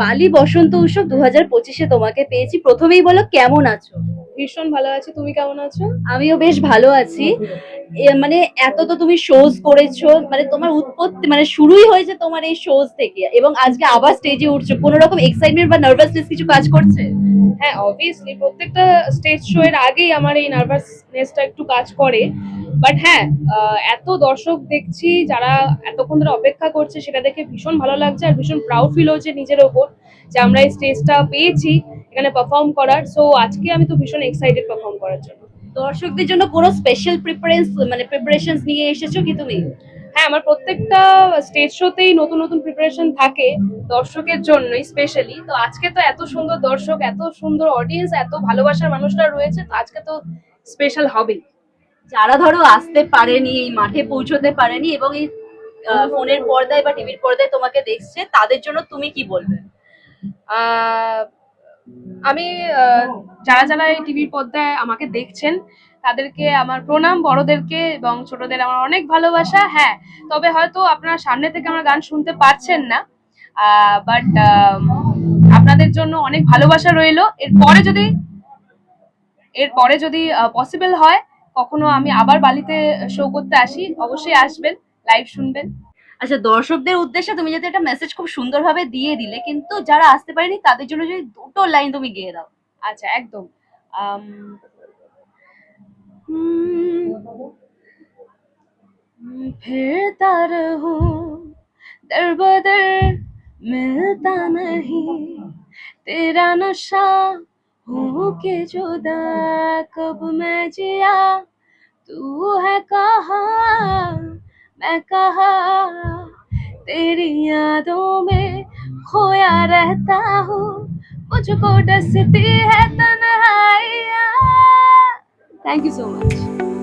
বালি বসন্ত উৎসব দু হাজার পঁচিশে তোমাকে পেয়েছি। প্রথমেই বলো কেমন আছো? ভীষণ ভালো আছি। তুমি কেমন আছো? আমিও বেশ ভালো আছি। মানে এত তো তুমি শোজ করেছ মানে তোমার উৎপত্তি মানে শুরুই হয়েছে তোমার এই শোজ থেকে। এবং আজকে আবার স্টেজে উঠছো। কোনো রকম এক্সাইটমেন্ট বা নার্ভাসনেস কিছু কাজ করছে? হ্যাঁ অবভিয়াসলি প্রত্যেকটা স্টেজ শো এর আগেই আমার এই নার্ভাসনেসটা একটু কাজ করে। বাট হ্যাঁ এত দর্শক দেখছি যারা এতক্ষণ ধরে অপেক্ষা করছে সেটা দেখে ভীষণ ভালো লাগছে আর ভীষণ প্রাউড ফিল হচ্ছে নিজের ওপর যে আমরা এই স্টেজটা পেয়েছি এখানে পারফর্ম করার। সো আজকে আমি তো ভীষণ এক্সাইটেড পারফর্ম করার জন্য। দর্শকদের জন্য কোনো স্পেশাল প্রিপারেন্স মানে প্রিপারেশনস নিয়ে এসেছ কি তুমি? হ্যাঁ আমার প্রত্যেকটা স্টেজ শোতেই নতুন নতুন প্রিপারেশন থাকে দর্শকের জন্যই স্পেশালি তো আজকে তো এত সুন্দর দর্শক এত সুন্দর অডিয়েন্স এত ভালোবাসার মানুষরা রয়েছে তো আজকে তো স্পেশাল হবেই। যারা ধরো আসতে পারেনি, এই মাঠে পৌঁছতে পারেনি এবং এই ফোনের পর্দায় বা টিভির পর্দায় তোমাকে দেখছে, তাদের জন্য তুমি কি বলবে? আমি যারা যারা এই টিভির পর্দায় আমাকে দেখছেন, তাদেরকে, আমার প্রণাম, বড়দেরকে এবং ছোটদের আমার অনেক ভালোবাসা হ্যাঁ তবে হয়তো আপনারা সামনে থেকে আমার গান শুনতে পারছেন না বাট আপনাদের জন্য অনেক ভালোবাসা রইল। এরপরে যদি এরপরে যদি পসিবল হয় কখনো আমি আবার বালিতে শো করতে আসি অবশ্যই আসবেন লাইভ শুনবেন। আচ্ছা দর্শকদের উদ্দেশ্যে তুমি যদি একটা মেসেজ খুব সুন্দরভাবে দিয়ে দিলে কিন্তু যারা আসতে পারেনি তাদের জন্য যদি দুটো লাইন তুমি গিয়ে দাও। আচ্ছা একদম। ফিরতা রহু দর মিলতা নহি তেরা নশা हो के जुदा, कब मैं जिया? तू है कहा? मैं कहा? तेरी यादों में खोया रहता हूँ। मुझको डसती है तन थैंक यू सो मच